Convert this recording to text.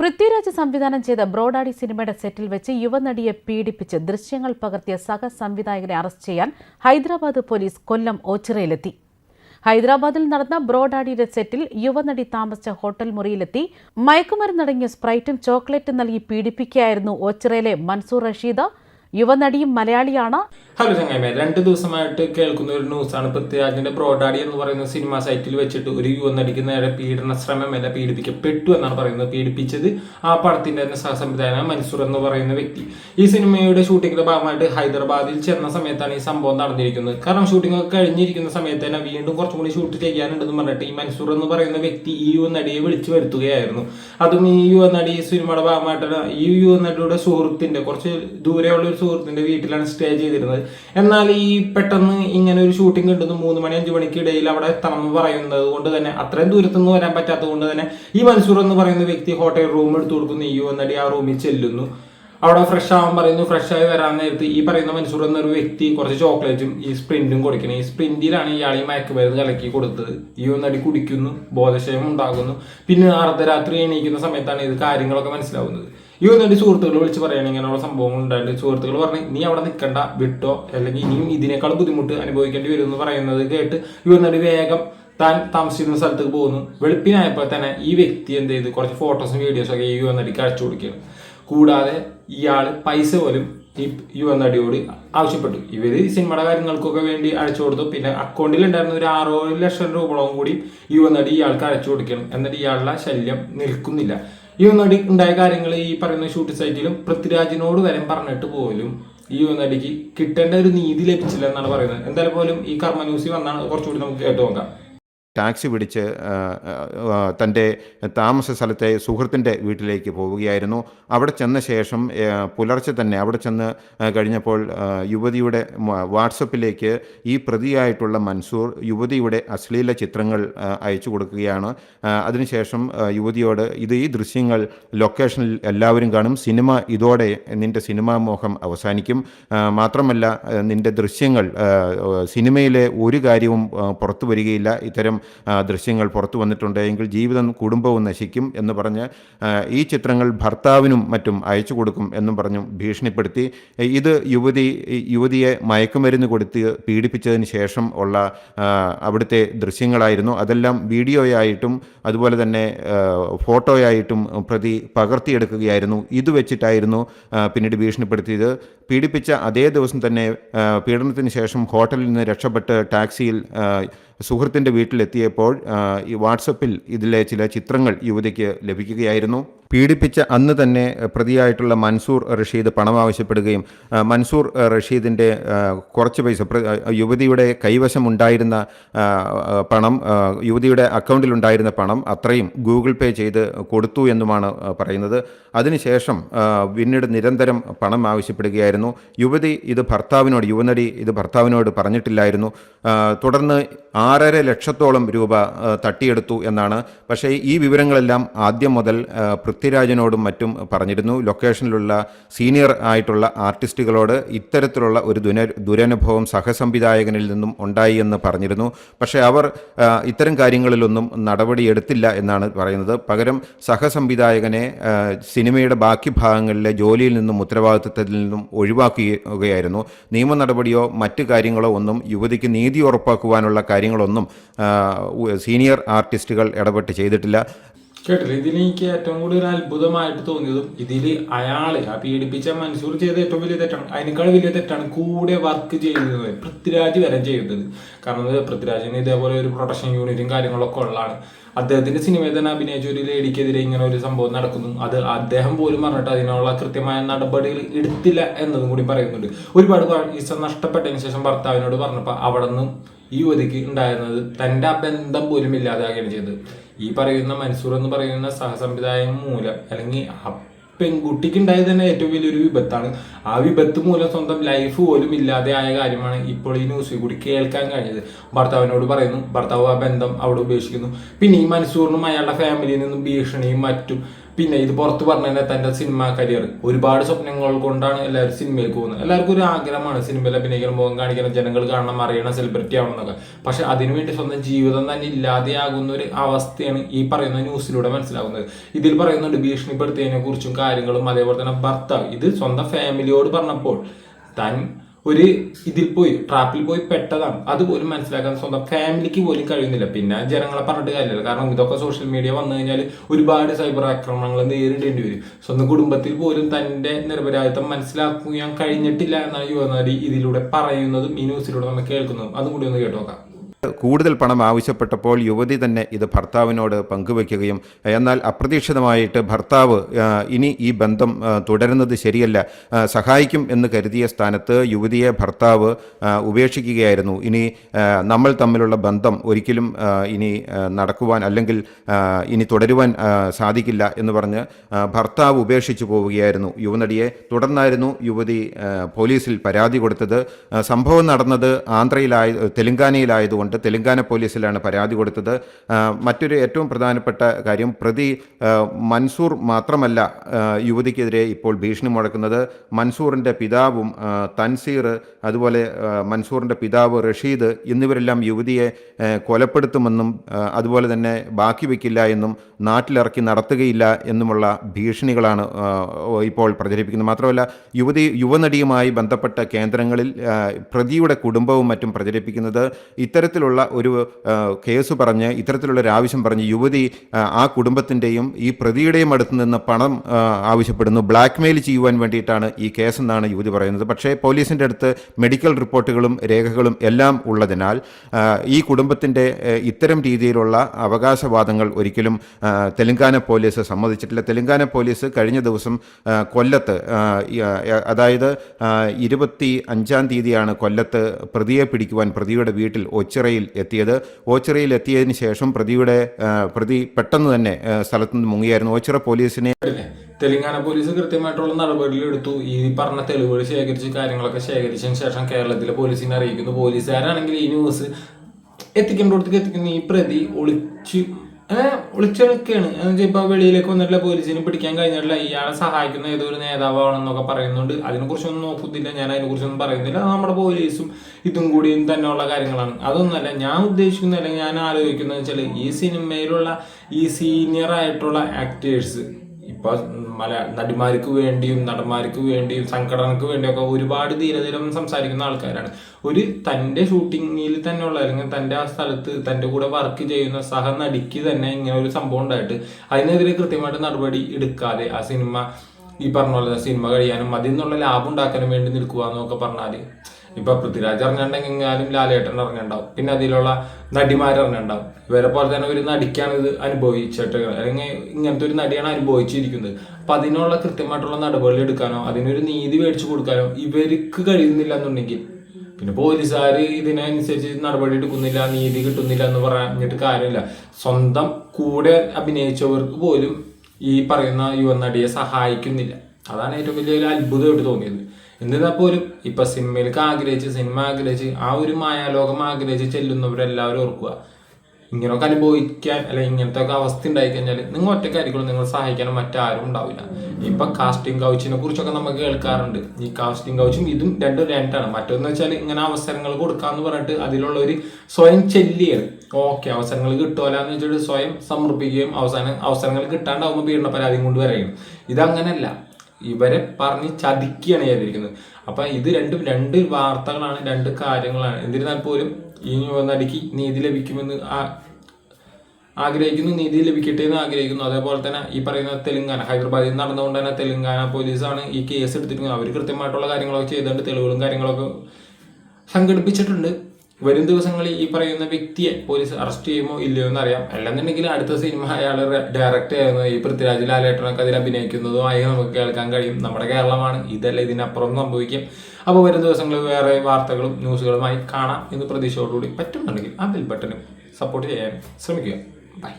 പൃഥ്വിരാജ് സംവിധാനം ചെയ്ത ബ്രോഡാഡി സിനിമയുടെ സെറ്റിൽ വെച്ച് യുവനടിയെ പീഡിപ്പിച്ച് ദൃശ്യങ്ങൾ പകർത്തിയ സഹ സംവിധായകനെ അറസ്റ്റ് ചെയ്യാൻ ഹൈദരാബാദ് പോലീസ് കൊല്ലം ഓച്ചിറയിലെത്തി. ഹൈദരാബാദിൽ നടന്ന ബ്രോഡാഡിയുടെ സെറ്റിൽ യുവനടി താമസിച്ച ഹോട്ടൽ മുറിയിലെത്തി. മയക്കുമരുന്നടങ്ങിയ സ്പ്രൈറ്റും ചോക്ലേറ്റും നൽകി പീഡിപ്പിക്കുകയായിരുന്നു ഓച്ചിറയിലെ മൻസൂർ റഷീദ. യുവനടിയും മലയാളിയാണ്. ഹലോ ചങ്ങായ്മ രണ്ട് ദിവസമായിട്ട് കേൾക്കുന്ന ഒരു ന്യൂസാണ്. പൃഥ്വിരാജിന്റെ ബ്രോഡാഡി എന്ന് പറയുന്ന സിനിമ സൈറ്റിൽ വെച്ചിട്ട് ഒരു യുവനടിക്ക് നേരെ പീഡന ശ്രമം എല്ലാം പീഡിപ്പിക്കപ്പെട്ടു എന്നാണ് പറയുന്നത്. പീഡിപ്പിച്ചത് ആ പടത്തിന്റെ തന്നെ സഹസംവിധായകൻ മൻസൂർ എന്ന് പറയുന്ന വ്യക്തി. ഈ സിനിമയുടെ ഷൂട്ടിങ്ങിന്റെ ഭാഗമായിട്ട് ഹൈദരാബാദിൽ ചെന്ന സമയത്താണ് ഈ സംഭവം നടന്നിരിക്കുന്നത്. കാരണം ഷൂട്ടിംഗ് ഒക്കെ കഴിഞ്ഞിരിക്കുന്ന സമയത്ത് തന്നെ വീണ്ടും കുറച്ചും കൂടി ഷൂട്ട് ചെയ്യാനുണ്ടെന്ന് പറഞ്ഞിട്ട് ഈ മൻസൂർ എന്ന് പറയുന്ന വ്യക്തി ഈ യുവനടിയെ വിളിച്ചു വരുത്തുകയായിരുന്നു. അതും ഈ യുവനടി സിനിമയുടെ ഭാഗമായിട്ടാണ് ഈ യുവനടിയുടെ സുഹൃത്തിന്റെ കുറച്ച് ദൂരെയുള്ള ഒരു സുഹൃത്തിന്റെ വീട്ടിലാണ് സ്റ്റേ ചെയ്തിരുന്നത്. എന്നാൽ ഈ പെട്ടെന്ന് ഇങ്ങനെ ഒരു ഷൂട്ടിംഗ് ഉണ്ടെന്ന് മൂന്ന് മണി അഞ്ചു മണിക്ക് ഇടയിൽ അവിടെ എത്തണം എന്ന് പറയുന്നത് കൊണ്ട് തന്നെ അത്രയും ദൂരത്തുനിന്ന് വരാൻ പറ്റാത്തത് കൊണ്ട് തന്നെ ഈ മൻസൂർ എന്ന് പറയുന്ന വ്യക്തി ഹോട്ടൽ റൂം എടുത്തു കൊടുക്കുന്നു. ഈ എന്നടി ആ റൂമിൽ ചെല്ലുന്നു. അവിടെ ഫ്രഷ് ആവാൻ പറയുന്നു. ഫ്രഷ് ആയി വരാൻ നേരത്ത് ഈ പറയുന്ന മൻസൂർ എന്നൊരു വ്യക്തി കുറച്ച് ചോക്ലേറ്റും ഈ സ്പ്രിന്റും കൊടുക്കണം. ഈ സ്പ്രിന്റിലാണ് ഇയാൾ ഈ മയക്കുമരുന്ന് കലക്കി കൊടുത്തത്. ഈ ഒന്നടി കുടിക്കുന്നു. ബോധക്ഷയം ഉണ്ടാകുന്നു. പിന്നെ അർദ്ധരാത്രി എണീക്കുന്ന സമയത്താണ് ഇത് കാര്യങ്ങളൊക്കെ മനസ്സിലാവുന്നത്. ഈ ഒന്നടി സുഹൃത്തുക്കൾ വിളിച്ച് പറയണം ഇങ്ങനെയുള്ള സംഭവങ്ങൾ ഉണ്ടായിട്ട് സുഹൃത്തുക്കൾ പറഞ്ഞ് നീ അവിടെ നിൽക്കണ്ട വിട്ടോ അല്ലെങ്കിൽ ഇനിയും ഇതിനേക്കാൾ ബുദ്ധിമുട്ട് അനുഭവിക്കേണ്ടി വരും എന്ന് പറയുന്നത് കേട്ട് ഈ ഒന്നടി വേഗം താൻ താമസിക്കുന്ന സ്ഥലത്തേക്ക് പോകുന്നു. വെളുപ്പിനായപ്പോൾ തന്നെ ഈ വ്യക്തി എന്ത് ചെയ്ത്? കുറച്ച് ഫോട്ടോസും വീഡിയോസും ഒക്കെ ഈ ഒന്നടിക്ക് അയച്ചു കൊടുക്കുകയാണ്. കൂടാതെ ഇയാൾ പൈസ പോലും ഈ യു യുവനടിയോട് ആവശ്യപ്പെട്ടു. ഇവർ സിനിമയുടെ കാര്യങ്ങൾക്കൊക്കെ വേണ്ടി അയച്ചു കൊടുത്തു. പിന്നെ അക്കൗണ്ടിൽ ഉണ്ടായിരുന്ന ഒരു ആറോ ലക്ഷം രൂപയോളം കൂടി യു എന്നടി ഇയാൾക്ക് അയച്ചു കൊടുക്കണം എന്നിട്ട് ഇയാളുടെ ശല്യം നിൽക്കുന്നില്ല. യുവനടി ഉണ്ടായ കാര്യങ്ങൾ ഈ പറയുന്ന ഷൂട്ട് സൈറ്റിലും പൃഥ്വിരാജിനോട് വരെ പറഞ്ഞിട്ട് പോലും ഈ ഒന്നടിക്ക് കിട്ടേണ്ട ഒരു നീതി ലഭിച്ചില്ല എന്നാണ് പറയുന്നത്. എന്തായാലും പോലും ഈ കർമ്മ ന്യൂസിൽ വന്നാണ് കുറച്ചുകൂടി നമുക്ക് കേട്ടു നോക്കാം. ടാക്സി പിടിച്ച് തന്റെ താമസ സ്ഥലത്തെ സുഹൃത്തിന്റെ വീട്ടിലേക്ക് പോവുകയായിരുന്നു. അവിടെ ചെന്ന ശേഷം പുലർച്ചെ തന്നെ അവിടെ ചെന്ന് കഴിഞ്ഞപ്പോൾ യുവതിയുടെ വാട്സപ്പിലേക്ക് ഈ പ്രതിയായിട്ടുള്ള മൻസൂർ യുവതിയുടെ അശ്ലീല ചിത്രങ്ങൾ അയച്ചു കൊടുക്കുകയാണ്. അതിനുശേഷം യുവതിയോട് ഇത് ഈ ദൃശ്യങ്ങൾ ലൊക്കേഷനിൽ എല്ലാവരും കാണും. സിനിമ ഇതോടെ നിന്റെ സിനിമാ മോഹം അവസാനിക്കും. മാത്രമല്ല നിന്റെ ദൃശ്യങ്ങൾ സിനിമയിലെ ഒരു കാര്യവും പുറത്തു വരികയില്ല. ഇത്തരം ദൃശ്യങ്ങൾ പുറത്തു വന്നിട്ടുണ്ട് എങ്കിൽ ജീവിതം കുടുംബവും നശിക്കും എന്ന് പറഞ്ഞ് ഈ ചിത്രങ്ങൾ ഭർത്താവിനും മറ്റും അയച്ചു കൊടുക്കും എന്നും പറഞ്ഞു ഭീഷണിപ്പെടുത്തി. ഇത് യുവതി യുവതിയെ മയക്കുമരുന്ന് കൊടുത്ത് പീഡിപ്പിച്ചതിന് ശേഷം ഉള്ള അവിടുത്തെ ദൃശ്യങ്ങളായിരുന്നു. അതെല്ലാം വീഡിയോയായിട്ടും അതുപോലെ തന്നെ ഫോട്ടോയായിട്ടും പ്രതി പകർത്തിയെടുക്കുകയായിരുന്നു. ഇത് വെച്ചിട്ടായിരുന്നു പിന്നീട് ഭീഷണിപ്പെടുത്തിയത്. പീഡിപ്പിച്ച അതേ ദിവസം തന്നെ പീഡനത്തിന് ശേഷം ഹോട്ടലിൽ നിന്ന് രക്ഷപ്പെട്ട് ടാക്സിയിൽ സുഹൃത്തിന്റെ വീട്ടിലെത്തിയപ്പോൾ ആ, ഈ വാട്സപ്പിൽ ഇതിലെ ചില ചിത്രങ്ങൾ യുവതിക്ക് ലഭിക്കുകയായിരുന്നു. പീഡിപ്പിച്ച അന്ന് തന്നെ പ്രതിയായിട്ടുള്ള മൻസൂർ റഷീദ് പണം ആവശ്യപ്പെടുകയും മൻസൂർ ആ, റഷീദിന്റെ കുറച്ച് പൈസ യുവതിയുടെ കൈവശമുണ്ടായിരുന്ന ആ, ആ, പണം യുവതിയുടെ അക്കൗണ്ടിലുണ്ടായിരുന്ന പണം അത്രയും ഗൂഗിൾ പേ ചെയ്ത് കൊടുത്തു എന്നുമാണ് ആ, പറയുന്നത്. അതിനുശേഷം പിന്നീട് നിരന്തരം പണം ആവശ്യപ്പെടുകയായിരുന്നു. യുവതി ഇത് ഭർത്താവിനോട് യുവനടി ഇത് ഭർത്താവിനോട് പറഞ്ഞിട്ടില്ലായിരുന്നു. ആ, തുടർന്ന് ആറര ലക്ഷത്തോളം രൂപ തട്ടിയെടുത്തു എന്നാണ്. പക്ഷേ ഈ വിവരങ്ങളെല്ലാം ആദ്യം മുതൽ പൃഥ്വിരാജിനോടും മറ്റും പറഞ്ഞിരുന്നു. ലൊക്കേഷനിലുള്ള സീനിയർ ആയിട്ടുള്ള ആർട്ടിസ്റ്റുകളോട് ഇത്തരത്തിലുള്ള ഒരു ദുന ദുരനുഭവം സഹസംവിധായകനിൽ നിന്നും ഉണ്ടായി എന്ന് പറഞ്ഞിരുന്നു. പക്ഷേ അവർ ഇത്തരം കാര്യങ്ങളിലൊന്നും നടപടിയെടുത്തില്ല എന്നാണ് പറയുന്നത്. പകരം സഹസംവിധായകനെ സിനിമയുടെ ബാക്കി ഭാഗങ്ങളിലെ ജോലിയിൽ നിന്നും ഉത്തരവാദിത്തത്തിൽ നിന്നും ഒഴിവാക്കുകയായിരുന്നു. നിയമ നടപടിയോ മറ്റു കാര്യങ്ങളോ ഒന്നും യുവതിക്ക് നീതി ഉറപ്പാക്കുവാനുള്ള കാര്യങ്ങളൊന്നും സീനിയർ ആർട്ടിസ്റ്റുകൾ ഇടപെട്ട് ചെയ്തിട്ടില്ല. കേട്ടില്ല? ഇതിലെനിക്ക് ഏറ്റവും കൂടുതൽ അത്ഭുതമായിട്ട് തോന്നിയതും ഇതിൽ അയാൾ ആ പീഡിപ്പിച്ച മൻസൂർ ചെയ്ത ഏറ്റവും വലിയ തെറ്റാണ്. അതിനേക്കാൾ വലിയ തെറ്റാണ് കൂടെ വർക്ക് ചെയ്യുന്നത് പൃഥ്വിരാജ് വരെ ചെയ്തത്. കാരണം പൃഥ്വിരാജിന് ഇതേപോലെ ഒരു പ്രൊഡക്ഷൻ യൂണിറ്റും കാര്യങ്ങളൊക്കെ ഉള്ളതാണ്. അദ്ദേഹത്തിന്റെ സിനിമയിൽ തന്നെ അഭിനയിച്ച ഒരു ലേഡിക്കെതിരെ ഇങ്ങനെ ഒരു സംഭവം നടക്കുന്നു. അത് അദ്ദേഹം പോലും പറഞ്ഞിട്ട് അതിനുള്ള കൃത്യമായ നടപടികൾ എടുത്തില്ല എന്നതും കൂടി പറയുന്നുണ്ട്. ഒരുപാട് പൈസ നഷ്ടപ്പെട്ടതിന് ശേഷം ഭർത്താവിനോട് പറഞ്ഞപ്പോൾ അവിടെ നിന്നും ഈ യുവതിക്ക് ഉണ്ടായിരുന്നത് തന്റെ ആ ബന്ധം പോലും ഇല്ലാതാകുകയാണ് ചെയ്തത്. ഈ പറയുന്ന മൻസൂർ എന്ന് പറയുന്ന സഹസംവിധായകൻ മൂലം അല്ലെങ്കിൽ പെൺകുട്ടിക്ക് ഉണ്ടായത് തന്നെ ഏറ്റവും വലിയൊരു വിപത്താണ്. ആ വിപത്ത് മൂലം സ്വന്തം ലൈഫ് പോലും ഇല്ലാതെ ആയ കാര്യമാണ് ഇപ്പോൾ ഈ ന്യൂസിൽ കൂടി കേൾക്കാൻ കഴിഞ്ഞത്. ഭർത്താവിനോട് പറയുന്നു ഭർത്താവ് ആ ബന്ധം അവിടെ ഉപേക്ഷിക്കുന്നു. പിന്നെ ഈ മൻസൂറിനും അയാളുടെ ഫാമിലിയിൽ നിന്നും ഭീഷണിയും മറ്റും പിന്നെ ഇത് പുറത്ത് പറഞ്ഞ തന്റെ സിനിമ കരിയർ ഒരുപാട് സ്വപ്നങ്ങൾ കൊണ്ടാണ് എല്ലാവരും സിനിമയിലേക്ക് പോകുന്നത്. എല്ലാവർക്കും ഒരു ആഗ്രഹമാണ് സിനിമയിൽ അഭിനയിക്കണം മുഖം കാണിക്കണം ജനങ്ങൾ കാണണം അറിയണം സെലിബ്രിറ്റി ആവണം എന്നൊക്കെ. പക്ഷെ അതിനുവേണ്ടി സ്വന്തം ജീവിതം തന്നെ ഇല്ലാതെയാകുന്ന ഒരു അവസ്ഥയാണ് ഈ പറയുന്ന ന്യൂസിലൂടെ മനസ്സിലാകുന്നത് ഇതിൽ പറയുന്നുണ്ട് ഭീഷണിപ്പെടുത്തിയതിനെ കുറിച്ചും കാര്യങ്ങളും അതേപോലെ തന്നെ ഭർത്താവ്. ഇത് സ്വന്തം ഫാമിലിയോട് പറഞ്ഞപ്പോൾ താൻ ഒരു ഇതിൽ പോയി ട്രാപ്പിൽ പോയി പെട്ടതാണ്. അതുപോലും മനസ്സിലാക്കാൻ സ്വന്തം ഫാമിലിക്ക് പോലും കഴിയുന്നില്ല. പിന്നെ ജനങ്ങളെ പറഞ്ഞിട്ട് കാര്യമില്ല. കാരണം ഇതൊക്കെ സോഷ്യൽ മീഡിയ വന്നു കഴിഞ്ഞാൽ ഒരുപാട് സൈബർ ആക്രമണങ്ങൾ നേരിടേണ്ടി വരും. സ്വന്തം കുടുംബത്തിൽ പോലും തന്റെ നിരപരാധിത്വം മനസ്സിലാക്കാൻ കഴിഞ്ഞിട്ടില്ല എന്നാണ് യുവനടി ഇതിലൂടെ പറയുന്നതും ഈ ന്യൂസിലൂടെ നമ്മൾ കേൾക്കുന്നതും. അതും കൂടി ഒന്ന് കേട്ടു നോക്കാം. കൂടുതൽ പണം ആവശ്യപ്പെട്ടപ്പോൾ യുവതി തന്നെ ഇത് ഭർത്താവിനോട് പങ്കുവയ്ക്കുകയും എന്നാൽ അപ്രതീക്ഷിതമായിട്ട് ഭർത്താവ് ഇനി ഈ ബന്ധം തുടരുന്നത് ശരിയല്ല സഹായിക്കും എന്ന് കരുതിയ സ്ഥാനത്ത് യുവതിയെ ഭർത്താവ് ഉപേക്ഷിക്കുകയായിരുന്നു. ഇനി നമ്മൾ തമ്മിലുള്ള ബന്ധം ഒരിക്കലും ഇനി നടക്കുവാൻ അല്ലെങ്കിൽ ഇനി തുടരുവാൻ സാധിക്കില്ല എന്ന് പറഞ്ഞ് ഭർത്താവ് ഉപേക്ഷിച്ചു പോവുകയായിരുന്നു. യുവനടിയെ തുടർന്നായിരുന്നു യുവതി പോലീസിൽ പരാതി കൊടുത്തത്. സംഭവം നടന്നത് ആന്ധ്രയിലായ തെലങ്കാനയിലായതുകൊണ്ട് തെലങ്കാന പോലീസിലാണ് പരാതി കൊടുത്തത്. മറ്റൊരു ഏറ്റവും പ്രധാനപ്പെട്ട കാര്യം പ്രതി മൻസൂർ മാത്രമല്ല യുവതിക്കെതിരെ ഇപ്പോൾ ഭീഷണി മുഴക്കുന്നത്. മൻസൂറിന്റെ പിതാവും തൻസീർ അതുപോലെ മൻസൂറിന്റെ പിതാവ് റഷീദ് എന്നിവരെല്ലാം യുവതിയെ കൊലപ്പെടുത്തുമെന്നും അതുപോലെ തന്നെ ബാക്കി വയ്ക്കില്ല എന്നും നാട്ടിലിറക്കി നടത്തുകയില്ല എന്നുമുള്ള ഭീഷണികളാണ് ഇപ്പോൾ പ്രചരിപ്പിക്കുന്നത്. മാത്രമല്ല യുവതി യുവനടിയുമായി ബന്ധപ്പെട്ട കേന്ദ്രങ്ങളിൽ പ്രതിയുടെ കുടുംബവും മറ്റും പ്രചരിപ്പിക്കുന്നത്. ഇത്തരത്തിലുള്ള ഒരു കേസ് പറഞ്ഞ് ഇത്തരത്തിലുള്ള ഒരു ആവശ്യം പറഞ്ഞ് യുവതി ആ, കുടുംബത്തിന്റെയും ഈ പ്രതിയുടെയും അടുത്ത് നിന്ന് പണം ആവശ്യപ്പെടുന്നു. ബ്ലാക്ക് മെയിൽ ചെയ്യുവാൻ വേണ്ടിയിട്ടാണ് ഈ കേസെന്നാണ് യുവതി പറയുന്നത്. പക്ഷേ പോലീസിന്റെ അടുത്ത് മെഡിക്കൽ റിപ്പോർട്ടുകളും രേഖകളും എല്ലാം ഉള്ളതിനാൽ ഈ കുടുംബത്തിന്റെ ഇത്തരം രീതിയിലുള്ള അവകാശവാദങ്ങൾ ഒരിക്കലും തെലങ്കാന പോലീസ് സമ്മതിച്ചിട്ടില്ല. തെലങ്കാന പോലീസ് കഴിഞ്ഞ ദിവസം കൊല്ലത്ത് അതായത് ഇരുപത്തി അഞ്ചാം തീയതിയാണ് കൊല്ലത്ത് പ്രതിയെ പിടിക്കുവാൻ പ്രതിയുടെ വീട്ടിൽ ഒച്ചിറയിൽ എത്തിയത്. ഓച്ചിറയിൽ എത്തിയതിന് ശേഷം പ്രതിയുടെ പ്രതി പെട്ടെന്ന് തന്നെ സ്ഥലത്ത് നിന്ന് മുങ്ങിയായിരുന്നു. ഓച്ചിറ പോലീസിനെ തെലങ്കാന പോലീസ് കൃത്യമായിട്ടുള്ള നടപടികൾ എടുത്തു. ഈ പറഞ്ഞ തെളിവുകൾ ശേഖരിച്ച് കാര്യങ്ങളൊക്കെ ശേഖരിച്ചതിന് ശേഷം കേരളത്തിലെ പോലീസിനെ അറിയിക്കുന്നു. പോലീസുകാരാണെങ്കിൽ ഈ ന്യൂസ് എത്തിക്കേണ്ടടുത്തേക്ക് എത്തിക്കുന്ന. ഈ പ്രതി ഒളിച്ച് ഒളിച്ചെടുക്കുകയാണ് എന്നുവെച്ചാൽ ഇപ്പൊ വെളിയിലേക്ക് വന്നിട്ടില്ല പോലീസിനെ പിടിക്കാൻ കഴിഞ്ഞിട്ടില്ല ഇയാളെ സഹായിക്കുന്ന ഏതൊരു നേതാവാണെന്നൊക്കെ പറയുന്നുണ്ട്. അതിനെക്കുറിച്ചൊന്നും നോക്കുന്നില്ല. ഞാൻ അതിനെക്കുറിച്ചൊന്നും പറയുന്നില്ല. നമ്മുടെ പോലീസും ഇതും കൂടിയും തന്നെയുള്ള കാര്യങ്ങളാണ്. അതൊന്നുമല്ല ഞാൻ ഉദ്ദേശിക്കുന്ന അല്ലെങ്കിൽ ഞാൻ ആലോചിക്കുന്നത് വെച്ചാൽ ഈ സിനിമയിലുള്ള ഈ സീനിയർ ആയിട്ടുള്ള ആക്ടേഴ്സ് ഇപ്പൊ മല നടിമാർക്ക് വേണ്ടിയും നടന്മാർക്ക് വേണ്ടിയും സംഘടനക്ക് വേണ്ടിയും ഒക്കെ ഒരുപാട് ധീരധീരം സംസാരിക്കുന്ന ആൾക്കാരാണ്. ഒരു തന്റെ ഷൂട്ടിങ്ങിൽ തന്നെയുള്ള അല്ലെങ്കിൽ തന്റെ ആ സ്ഥലത്ത് തന്റെ കൂടെ വർക്ക് ചെയ്യുന്ന സഹ നടിക്ക് തന്നെ ഇങ്ങനെ ഒരു സംഭവം ഉണ്ടായിട്ട് അതിനെതിരെ കൃത്യമായിട്ട് നടപടി എടുക്കാതെ ആ സിനിമ ഈ പറഞ്ഞ പോലെ സിനിമ കഴിയാനും അതിൽ നിന്നുള്ള ലാഭം ഉണ്ടാക്കാനും വേണ്ടി നിൽക്കുക എന്നൊക്കെ പറഞ്ഞാൽ ഇപ്പൊ പൃഥ്വിരാജ് ഇറങ്ങണ്ടെങ്കിലും ലാലേട്ടൻ ഇറങ്ങണ്ടാവും. പിന്നെ അതിലുള്ള നടിമാർ ഇറങ്ങണ്ടാവും. ഇവരെ പോലെ തന്നെ ഒരു നടിക്കാണ് ഇത് അനുഭവിച്ചിട്ട് അല്ലെങ്കിൽ ഇങ്ങനത്തെ ഒരു നടിയാണ് അനുഭവിച്ചിരിക്കുന്നത്. അപ്പൊ അതിനുള്ള കൃത്യമായിട്ടുള്ള നടപടി എടുക്കാനോ അതിനൊരു നീതി മേടിച്ചു കൊടുക്കാനോ ഇവർക്ക് കഴിയുന്നില്ല എന്നുണ്ടെങ്കിൽ പിന്നെ പോലീസുകാർ ഇതിനനുസരിച്ച് നടപടി എടുക്കുന്നില്ല നീതി കിട്ടുന്നില്ല എന്ന് പറഞ്ഞിട്ട് കാര്യമില്ല. സ്വന്തം കൂടെ അഭിനയിച്ചവർക്ക് പോലും ഈ പറയുന്ന യുവനടിയെ സഹായിക്കുന്നില്ല. അതാണ് ഏറ്റവും വലിയൊരു അത്ഭുതമായിട്ട് തോന്നിയത്. എന്നിരുന്നാൽ പോലും ഇപ്പൊ സിനിമയിലേക്ക് ആഗ്രഹിച്ച് സിനിമ ആഗ്രഹിച്ച് ആ ഒരു മായാലോകം ആഗ്രഹിച്ച് ചെല്ലുന്നവരെല്ലാവരും ഓർക്കുക. ഇങ്ങനെയൊക്കെ അനുഭവിക്കാൻ അല്ലെ ഇങ്ങനത്തെ ഒക്കെ അവസ്ഥ ഉണ്ടായി കഴിഞ്ഞാൽ നിങ്ങൾ ഒറ്റക്കായിരിക്കും നിങ്ങൾ സഹായിക്കാനും മറ്റാരും ഉണ്ടാവില്ല. ഇപ്പൊ കാസ്റ്റിംഗ് കൗച്ചിനെ കുറിച്ചൊക്കെ നമുക്ക് കേൾക്കാറുണ്ട്. ഈ കാസ്റ്റിംഗ് കൗച്ചും ഇതും രണ്ടും രണ്ടാണ്. മറ്റൊന്ന് വെച്ചാൽ ഇങ്ങനെ അവസരങ്ങൾ കൊടുക്കാന്ന് പറഞ്ഞിട്ട് അതിലുള്ള ഒരു സ്വയം ചെല്ലിയാണ് ഓക്കെ അവസരങ്ങൾ കിട്ടുമല്ല എന്ന് വെച്ചിട്ട് സ്വയം സമർപ്പിക്കുകയും അവസാനം അവസരങ്ങൾ കിട്ടാണ്ടാവുമ്പോൾ പീഡന പരാതിയും കൊണ്ട് വരികയും ഇതങ്ങനല്ല. ഇവരെ പറഞ്ഞ് ചതിക്കുകയാണ് ചെയ്തിരിക്കുന്നത്. അപ്പൊ ഇത് രണ്ടും രണ്ട് വാർത്തകളാണ് രണ്ട് കാര്യങ്ങളാണ്. എന്നിരുന്നാൽ പോലും ഈ നടിക്ക് നീതി ലഭിക്കുമെന്ന് ആഗ്രഹിക്കുന്നു നീതി ലഭിക്കട്ടെ എന്ന് ആഗ്രഹിക്കുന്നു. അതേപോലെ തന്നെ ഈ പറയുന്ന തെലുങ്കാന ഹൈദരാബാദിൽ നടന്നുകൊണ്ട് തന്നെ തെലുങ്കാന പോലീസാണ് ഈ കേസ് എടുത്തിരിക്കുന്നത്. അവർ കൃത്യമായിട്ടുള്ള കാര്യങ്ങളൊക്കെ ചെയ്തുകൊണ്ട് തെളിവുകളും കാര്യങ്ങളൊക്കെ സംഘടിപ്പിച്ചിട്ടുണ്ട്. വരും ദിവസങ്ങളിൽ ഈ പറയുന്ന വ്യക്തിയെ പോലീസ് അറസ്റ്റ് ചെയ്യുമോ ഇല്ലയോ എന്ന് അറിയാം അല്ലെന്നുണ്ടെങ്കിൽ അടുത്ത സിനിമ അയാൾ ഡയറക്റ്റ് ചെയ്യുന്നത് ഈ പൃഥ്വിരാജ് ലാലേട്ടനൊക്കെ അതിൽ അഭിനയിക്കുന്നതും ആയി നമുക്ക് കേൾക്കാൻ കഴിയും. നമ്മുടെ കേരളമാണ്. ഇതല്ല ഇതിനപ്പുറം സംഭവിക്കും. അപ്പോൾ വരും ദിവസങ്ങളിൽ വേറെ വാർത്തകളും ന്യൂസുകളുമായി കാണാം എന്ന് പ്രതീക്ഷയോടുകൂടി പറ്റുന്നുണ്ടെങ്കിൽ ആ ബെൽ ബട്ടനും സപ്പോർട്ട് ചെയ്യാൻ ശ്രമിക്കുക. ബൈ